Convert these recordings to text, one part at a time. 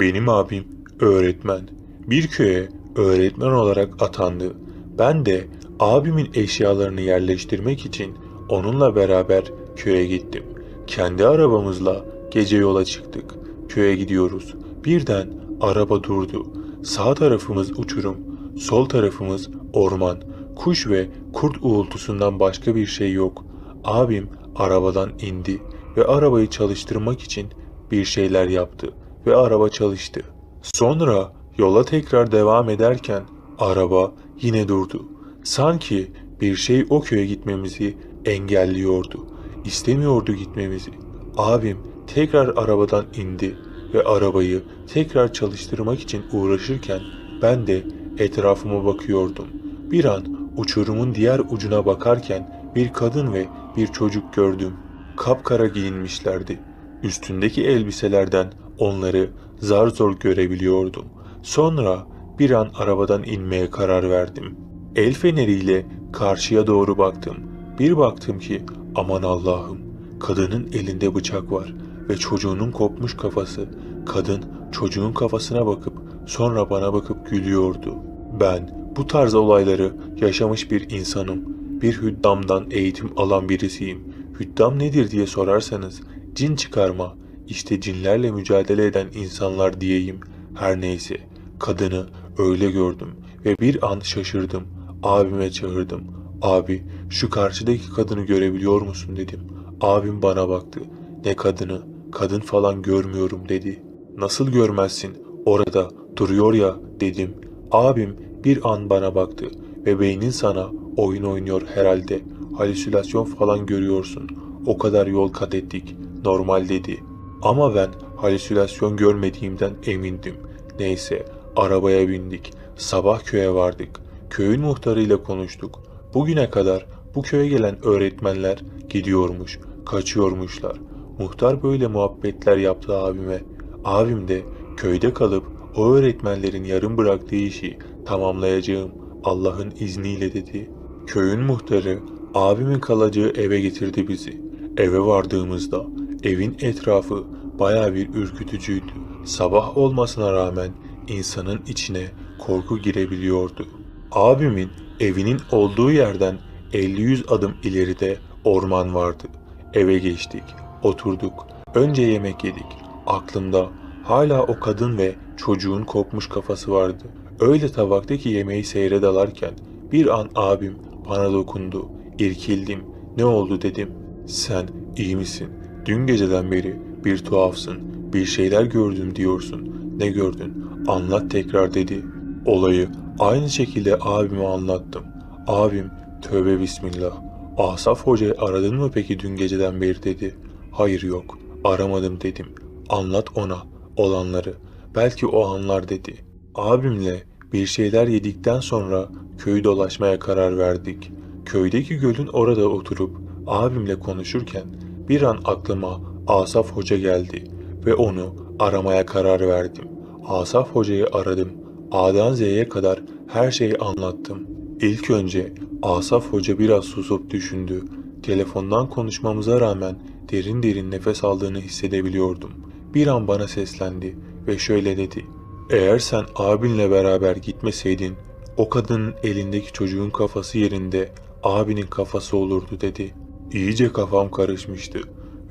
Benim abim öğretmen. Bir köye öğretmen olarak atandı. Ben de abimin eşyalarını yerleştirmek için onunla beraber köye gittim. Kendi arabamızla gece yola çıktık. Köye gidiyoruz. Birden araba durdu. Sağ tarafımız uçurum, sol tarafımız orman. Kuş ve kurt uğultusundan başka bir şey yok. Abim arabadan indi ve arabayı çalıştırmak için bir şeyler yaptı ve araba çalıştı. Sonra yola tekrar devam ederken araba yine durdu. Sanki bir şey o köye gitmemizi engelliyordu. İstemiyordu gitmemizi. Abim tekrar arabadan indi ve arabayı tekrar çalıştırmak için uğraşırken ben de etrafıma bakıyordum. Bir an uçurumun diğer ucuna bakarken bir kadın ve bir çocuk gördüm. Kapkara giyinmişlerdi. Üstündeki elbiselerden onları zar zor görebiliyordum. Sonra bir an arabadan inmeye karar verdim. El feneriyle karşıya doğru baktım. Bir baktım ki aman Allah'ım kadının elinde bıçak var ve çocuğunun kopmuş kafası. Kadın çocuğun kafasına bakıp sonra bana bakıp gülüyordu. Ben bu tarz olayları yaşamış bir insanım. Bir hüddamdan eğitim alan birisiyim. Hüddam nedir diye sorarsanız cin çıkarma, işte cinlerle mücadele eden insanlar diyeyim. Her neyse kadını öyle gördüm ve bir an şaşırdım. Abime çağırdım. Abi şu karşıdaki kadını görebiliyor musun dedim. Abim bana baktı. Ne kadını? Kadın falan görmüyorum dedi. Nasıl görmezsin? Orada duruyor ya dedim. Abim bir an bana baktı ve beynin sana oyun oynuyor herhalde. Halüsinasyon falan görüyorsun. O kadar yol kat ettik. Normal dedi. Ama ben halüsinasyon görmediğimden emindim. Neyse arabaya bindik. Sabah köye vardık. Köyün muhtarıyla konuştuk. Bugüne kadar bu köye gelen öğretmenler gidiyormuş, kaçıyormuşlar. Muhtar böyle muhabbetler yaptı abime. Abim de köyde kalıp o öğretmenlerin yarım bıraktığı işi tamamlayacağım Allah'ın izniyle dedi. Köyün muhtarı abimin kalacağı eve getirdi bizi. Eve vardığımızda evin etrafı baya bir ürkütücüydü. Sabah olmasına rağmen insanın içine korku girebiliyordu. Abimin evinin olduğu yerden 50-100 adım ileride orman vardı. Eve geçtik, oturduk. Önce yemek yedik. Aklımda hala o kadın ve çocuğun kopmuş kafası vardı. Öyle tabaktaki yemeği seyre dalarken bir an abim bana dokundu. İrkildim. Ne oldu dedim. Sen iyi misin? Dün geceden beri bir tuhafsın. Bir şeyler gördüm diyorsun. Ne gördün? Anlat tekrar dedi. Olayı aynı şekilde abime anlattım. Abim tövbe bismillah. Asaf Hoca'yı aradın mı peki dün geceden beri dedi. Hayır yok aramadım dedim. Anlat ona olanları. Belki o anlar dedi. Abimle bir şeyler yedikten sonra köyü dolaşmaya karar verdik. Köydeki gölün orada oturup abimle konuşurken bir an aklıma Asaf Hoca geldi ve onu aramaya karar verdim. Asaf Hoca'yı aradım. A'dan Z'ye kadar her şeyi anlattım. İlk önce Asaf Hoca biraz susup düşündü. Telefondan konuşmamıza rağmen derin derin nefes aldığını hissedebiliyordum. Bir an bana seslendi ve şöyle dedi. Eğer sen abinle beraber gitmeseydin o kadının elindeki çocuğun kafası yerinde abinin kafası olurdu dedi. İyice kafam karışmıştı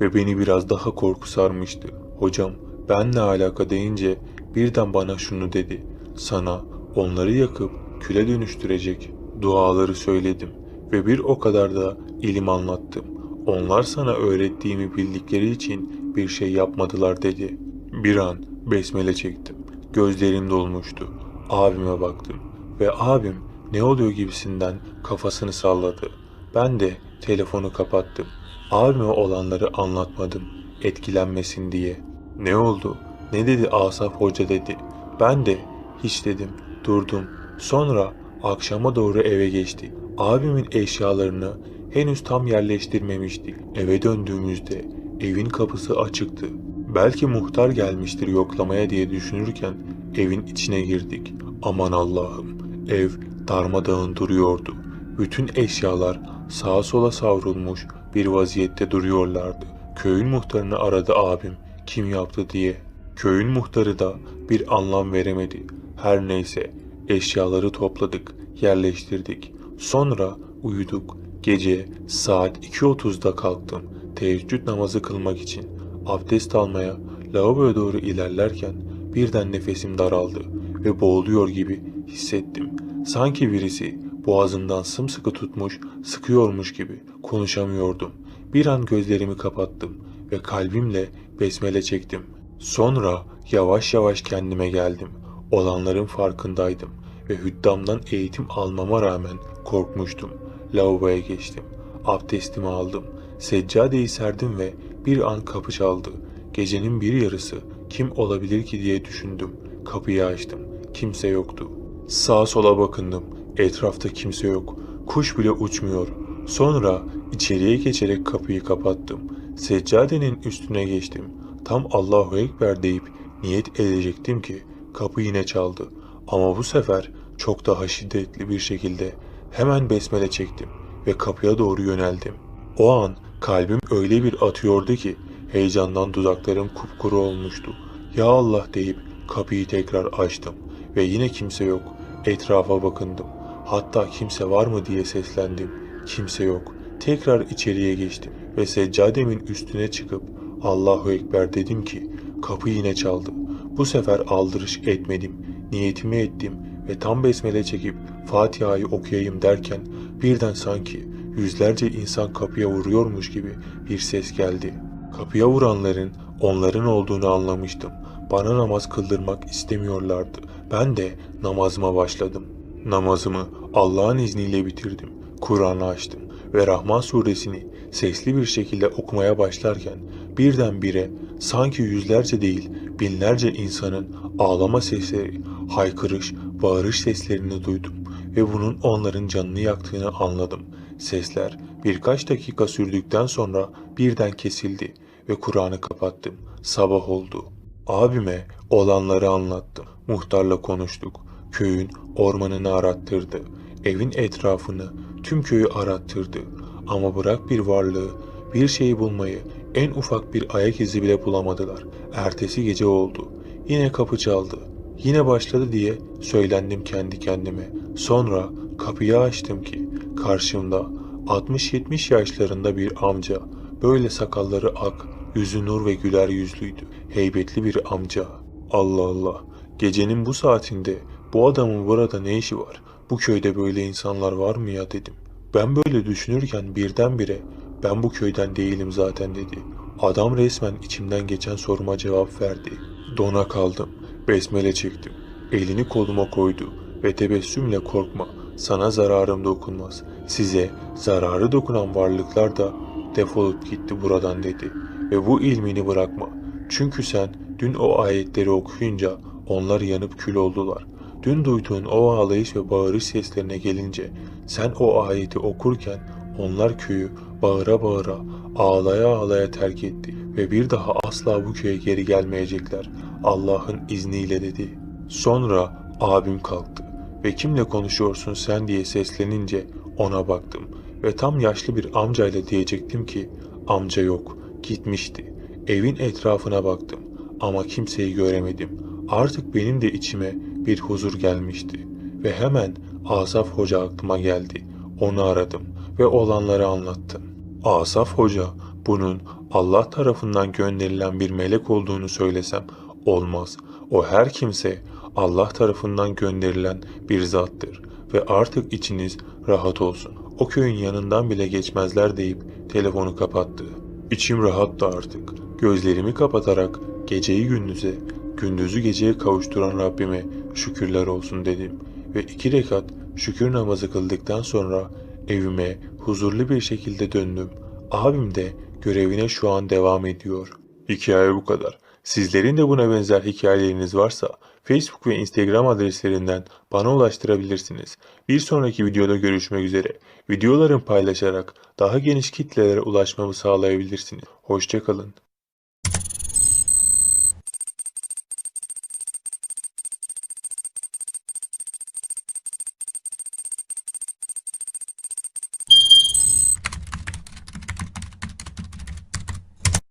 ve beni biraz daha korku sarmıştı. Hocam ben ne alaka deyince birden bana şunu dedi. Sana onları yakıp küle dönüştürecek duaları söyledim ve bir o kadar da ilim anlattım. Onlar sana öğrettiğimi bildikleri için bir şey yapmadılar dedi. Bir an besmele çektim. Gözlerim dolmuştu. Abime baktım ve abim ne oluyor gibisinden kafasını salladı. Ben de telefonu kapattım. Abime olanları anlatmadım etkilenmesin diye. Ne oldu? Ne dedi Asaf Hoca dedi. Ben de hiç dedim. Durdum. Sonra akşama doğru eve geçtik. Abimin eşyalarını henüz tam yerleştirmemiştik. Eve döndüğümüzde evin kapısı açıktı. Belki muhtar gelmiştir yoklamaya diye düşünürken evin içine girdik. Aman Allah'ım ev darmadağın duruyordu. Bütün eşyalar sağa sola savrulmuş bir vaziyette duruyorlardı. Köyün muhtarını aradı abim kim yaptı diye. Köyün muhtarı da bir anlam veremedi. Her neyse eşyaları topladık, yerleştirdik. Sonra uyuduk. Gece saat 2.30'da kalktım. Teheccüd namazı kılmak için. Abdest almaya lavaboya doğru ilerlerken birden nefesim daraldı ve boğuluyor gibi hissettim. Sanki birisi boğazımdan sımsıkı tutmuş, sıkıyormuş gibi konuşamıyordum. Bir an gözlerimi kapattım ve kalbimle besmele çektim. Sonra yavaş yavaş kendime geldim. Olanların farkındaydım ve hüddamdan eğitim almama rağmen korkmuştum. Lavaboya geçtim. Abdestimi aldım. Seccadeyi serdim ve bir an kapı çaldı. Gecenin bir yarısı kim olabilir ki diye düşündüm. Kapıyı açtım. Kimse yoktu. Sağa sola bakındım. Etrafta kimse yok. Kuş bile uçmuyor. Sonra içeriye geçerek kapıyı kapattım. Seccadenin üstüne geçtim. Tam Allahu Ekber deyip niyet edecektim ki kapı yine çaldı. Ama bu sefer çok daha şiddetli bir şekilde hemen besmele çektim ve kapıya doğru yöneldim. O an kalbim öyle bir atıyordu ki heyecandan dudaklarım kupkuru olmuştu. Ya Allah deyip kapıyı tekrar açtım ve yine kimse yok. Etrafa bakındım. Hatta kimse var mı diye seslendim. Kimse yok. Tekrar içeriye geçtim ve seccademin üstüne çıkıp Allahu Ekber dedim ki kapı yine çaldı. Bu sefer aldırış etmedim. Niyetimi ettim ve tam besmele çekip Fatiha'yı okuyayım derken birden sanki yüzlerce insan kapıya vuruyormuş gibi bir ses geldi. Kapıya vuranların onların olduğunu anlamıştım. Bana namaz kıldırmak istemiyorlardı. Ben de namazıma başladım. Namazımı Allah'ın izniyle bitirdim. Kur'an'ı açtım ve Rahman suresini sesli bir şekilde okumaya başlarken birdenbire sanki yüzlerce değil binlerce insanın ağlama sesleri, haykırış, bağırış seslerini duydum ve bunun onların canını yaktığını anladım. Sesler birkaç dakika sürdükten sonra birden kesildi ve Kur'an'ı kapattım. Sabah oldu. Abime olanları anlattım. Muhtarla konuştuk. Köyün ormanını arattırdı. Evin etrafını, tüm köyü arattırdı. Ama bırak bir varlığı, bir şeyi bulmayı, en ufak bir ayak izi bile bulamadılar. Ertesi gece oldu. Yine kapı çaldı. Yine başladı diye söylendim kendi kendime. Sonra kapıyı açtım ki karşımda 60-70 yaşlarında bir amca, böyle sakalları ak, yüzü nur ve güler yüzlüydü. Heybetli bir amca. Allah Allah, gecenin bu saatinde bu adamın burada ne işi var? Bu köyde böyle insanlar var mı ya dedim. Ben böyle düşünürken birdenbire ben bu köyden değilim zaten dedi. Adam resmen içimden geçen soruma cevap verdi. Dona kaldım. Besmele çektim. Elini koluma koydu ve tebessümle korkma. Sana zararım dokunmaz. Size zararı dokunan varlıklar da defolup gitti buradan dedi. Ve bu ilmini bırakma. Çünkü sen dün o ayetleri okuyunca onlar yanıp kül oldular. Dün duyduğun o ağlayış ve bağırış seslerine gelince sen o ayeti okurken onlar köyü bağıra bağıra ağlaya ağlaya terk etti ve bir daha asla bu köye geri gelmeyecekler Allah'ın izniyle dedi. Sonra abim kalktı ve kimle konuşuyorsun sen diye seslenince ona baktım ve tam yaşlı bir amcayla diyecektim ki amca yok gitmişti. Evin etrafına baktım ama kimseyi göremedim. Artık benim de içime bir huzur gelmişti ve hemen Asaf Hoca aklıma geldi. Onu aradım ve olanları anlattım. Asaf Hoca bunun Allah tarafından gönderilen bir melek olduğunu söylesem olmaz. O her kimse Allah tarafından gönderilen bir zattır ve artık içiniz rahat olsun. O köyün yanından bile geçmezler deyip telefonu kapattı. İçim rahattı artık. Gözlerimi kapatarak geceyi gündüze, gündüzü geceye kavuşturan Rabbime şükürler olsun dedim ve iki rekat şükür namazı kıldıktan sonra evime huzurlu bir şekilde döndüm. Abim de görevine şu an devam ediyor. Hikaye bu kadar. Sizlerin de buna benzer hikayeleriniz varsa Facebook ve Instagram adreslerinden bana ulaştırabilirsiniz. Bir sonraki videoda görüşmek üzere. Videolarımı paylaşarak daha geniş kitlelere ulaşmamı sağlayabilirsiniz. Hoşçakalın.